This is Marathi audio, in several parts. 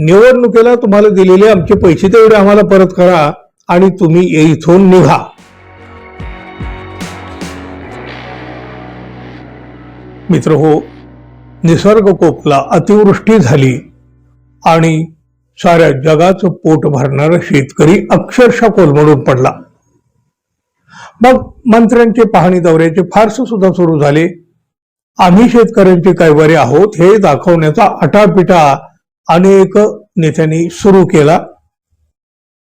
निवडणुकीला तुम्हाला दिलेले आमचे पैसे तेवढे आम्हाला परत करा आणि तुम्ही इथून निघा. मित्र हो निसर्ग कोपला अतिवृष्टी झाली आणि साऱ्या जगाचं पोट भरणारा शेतकरी अक्षरशः कोलमडून पडला. मग मंत्र्यांचे पाहणी दौऱ्याचे फारसे सुद्धा सुरू झाले. आम्ही शेतकऱ्यांचे कैवारी आहोत हे दाखवण्याचा अटापिटा अनेक नेत्यांनी सुरू केला.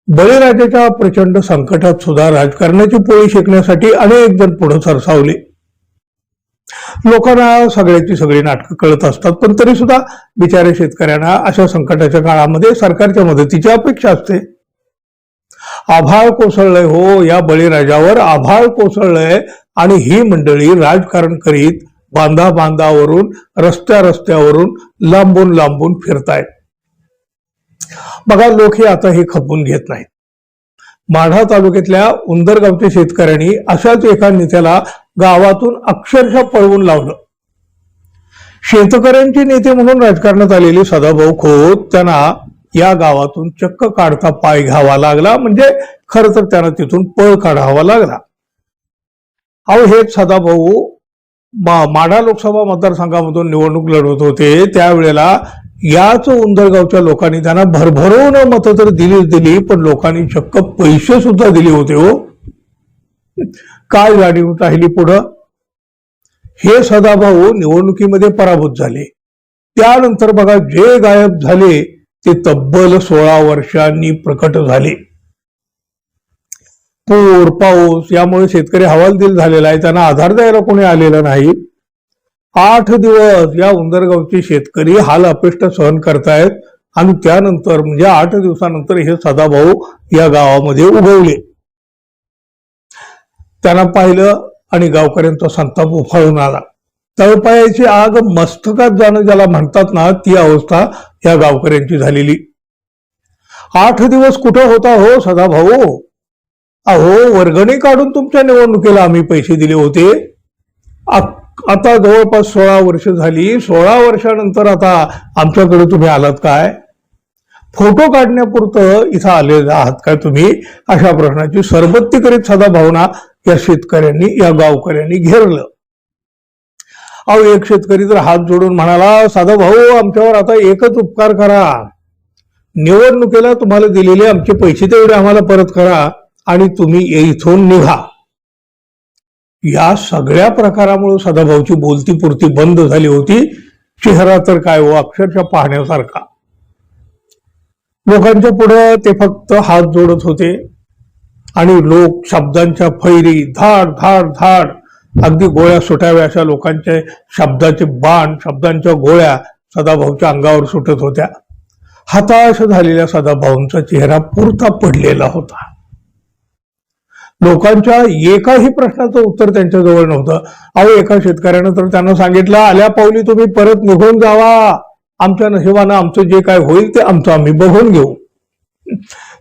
बळीराजाच्या प्रचंड संकटात सुद्धा राजकारणाची पोळी शिकण्यासाठी अनेक जण पुढे सरसावले. लोकांना सगळ्याची सगळी नाटकं कळत असतात पण तरी सुद्धा बिचारे शेतकऱ्यांना अशा संकटाच्या काळामध्ये सरकारच्या मदतीची अपेक्षा असते. आभाळ कोसळलंय हो या बळीराजावर आभाळ कोसळलंय आणि ही मंडळी राजकारण करीत बांधा बांधावरून रस्त्या रस्त्यावरून लांबून लांबून फिरतायत. बघा लोक हे आता हे खपवून घेत नाहीत. माढा तालुक्यातल्या उंदरगावच्या शेतकऱ्यांनी अशाच एका नेत्याला गावातून अक्षरशः पळवून लावलं. शेतकऱ्यांचे नेते म्हणून राजकारणात आलेले सदाभाऊ खोत त्यांना या गावातून चक्क काढता पाय घ्यावा लागला. म्हणजे खर तर त्यांना तिथून पळ काढावा लागला. अहो हे सदाभाऊ माढा लोकसभा मतदारसंघामधून निवडणूक लढवत होते त्यावेळेला याच उंदरगावच्या लोकांनी त्यांना भरभरून मतं तर दिलीच दिली पण लोकांनी चक्क पैसे सुद्धा दिले होते हो. काय जाणीव राहिली पुढं? हे सदाभाऊ निवडणुकीमध्ये पराभूत झाले. त्यानंतर बघा जे गायब झाले ते तब्बल सोळा वर्षांनी प्रकट झाले. पूर पाऊस यामुळे शेतकरी हवालदिल झालेला आहे. त्यांना आधार द्यायला कोणी आलेलं नाही. आठ दिवस या उंदरगावचे शेतकरी हाल अपेष्ट सहन करतायत आणि त्यानंतर म्हणजे आठ दिवसानंतर हे सदाभाऊ या गावामध्ये उगवले. त्यांना पाहिलं आणि गावकऱ्यांचा संताप उफाळून आला. तळपायाची आग मस्तकात जाणं ज्याला म्हणतात ना ती अवस्था या गावकऱ्यांची झालेली. आठ दिवस कुठं होता हो सदाभाऊ? अहो वर्गणी काढून तुमच्या निवडणुकीला आम्ही पैसे दिले होते. आता जवळपास सोळा वर्ष झाली. सोळा वर्षानंतर आता आमच्याकडे तुम्ही आलात काय? फोटो काढण्यापुरतं इथं आलेले आहात काय तुम्ही? अशा प्रश्नाची सरबत्ती करीत सदा भावना या शेतकऱ्यांनी या गावकऱ्यांनी घेरलं. अहो एक शेतकरी तर हात जोडून म्हणाला साधा भाऊ आमच्यावर आता एकच उपकार करा. निवडणुकीला तुम्हाला दिलेले आमचे पैसे तेवढे आम्हाला परत करा. आणि तुम्ही इथून निघा. या सगळ्या प्रकारामुळे सदाभाऊची बोलती पुरती बंद झाली होती. चेहरा तर काय हो अक्षरशः पाहण्यासारखा. लोकांच्या पुढे ते फक्त हात जोडत होते. आणि लोक शब्दांच्या फैरी धाड धाड धाड अगदी गोळ्या सुटाव्या अशा लोकांचे शब्दाचे बाण शब्दांच्या गोळ्या सदाभाऊच्या अंगावर सुटत होत्या. हताश झालेल्या सदाभाऊंचा चेहरा पुरता पडलेला होता. लोकांच्या एकाही प्रश्नाचं उत्तर त्यांच्याजवळ नव्हतं. अहो एका शेतकऱ्यानं तर त्यांना सांगितलं आल्या पावली तुम्ही परत निघून जावा. आमच्या नशिबानं आमचं जे काय होईल ते आमचं आम्ही बघून घेऊ.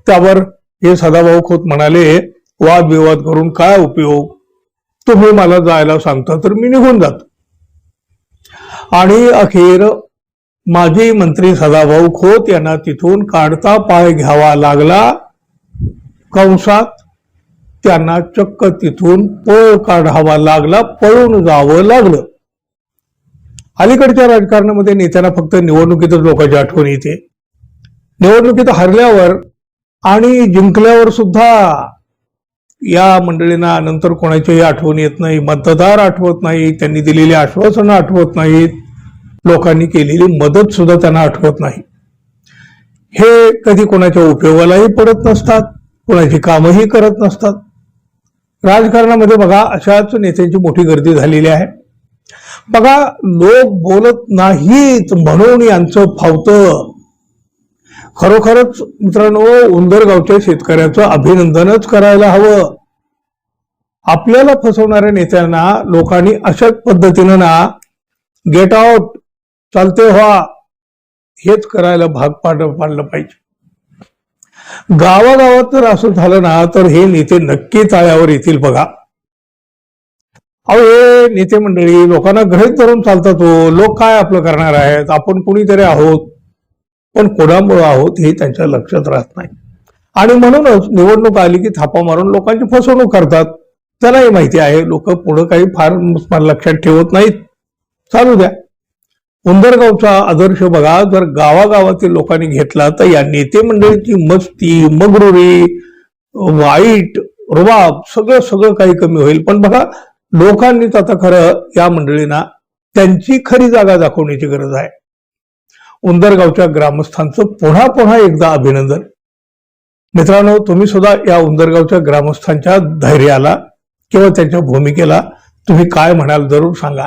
त्यावर हे सदाभाऊ खोत म्हणाले वादविवाद करून काय उपयोग? तुम्ही मला जायला सांगता तर मी निघून जातो. आणि अखेर माजी मंत्री सदाभाऊ खोत यांना तिथून काढता पाय घ्यावा लागला. कंसात त्यांना चक्क तिथून पळ काढावा लागला पळून जावं लागलं. अलीकडच्या राजकारणामध्ये नेत्यांना फक्त निवडणुकीतच लोकांची आठवण येते. निवडणुकीत हरल्यावर आणि जिंकल्यावर सुद्धा या मंडळींना नंतर कोणाच्याही आठवण येत नाही मतदार आठवत नाही त्यांनी दिलेली आश्वासनं आठवत नाहीत लोकांनी केलेली मदत सुद्धा त्यांना आठवत नाही. हे कधी कोणाच्या उपयोगालाही पडत नसतात कोणाची कामही करत नसतात. राजकारणामध्ये बघा अशाच नेत्यांची मोठी गर्दी झालेली आहे. बघा लोक बोलत नाहीत म्हणून यांचं फावतं. खरोखरच मित्रांनो उंदरगावच्या शेतकऱ्याचं अभिनंदनच करायला हवं. आपल्याला फसवणाऱ्या नेत्यांना लोकांनी अशाच पद्धतीनं ना गेट आउट चालते व्हा. हेच करायला भाग पाड पाडलं पाहिजे. गावागावात जर असं झालं ना तर हे नेते नक्की ताळ्यावर येतील बघा. अहो हे नेते मंडळी लोकांना ग्रहित धरून चालतात हो. लोक काय आपलं करणार आहेत? आपण कुणीतरी आहोत. पण कोणामुळे आहोत हे त्यांच्या लक्षात राहत नाही. आणि म्हणूनच निवडणूक आली की थापा मारून लोकांची फसवणूक करतात. त्यालाही माहिती आहे लोक पुढं काही फार लक्षात ठेवत नाहीत. चालू द्या. उंदरगावचा आदर्श बघा जर गावागावातील लोकांनी घेतला तर या नेते मंडळीची मस्ती मगरुरी वाईट रुबाब सगळं सगळं काही कमी होईल. पण बघा लोकांनीच आता खरं या मंडळींना त्यांची खरी जागा दाखवण्याची गरज आहे. उंदरगावच्या ग्रामस्थांचं पुन्हा पुन्हा एकदा अभिनंदन. मित्रांनो तुम्ही सुद्धा या उंदरगावच्या ग्रामस्थांच्या धैर्याला किंवा त्यांच्या भूमिकेला तुम्ही काय म्हणाल जरूर सांगा.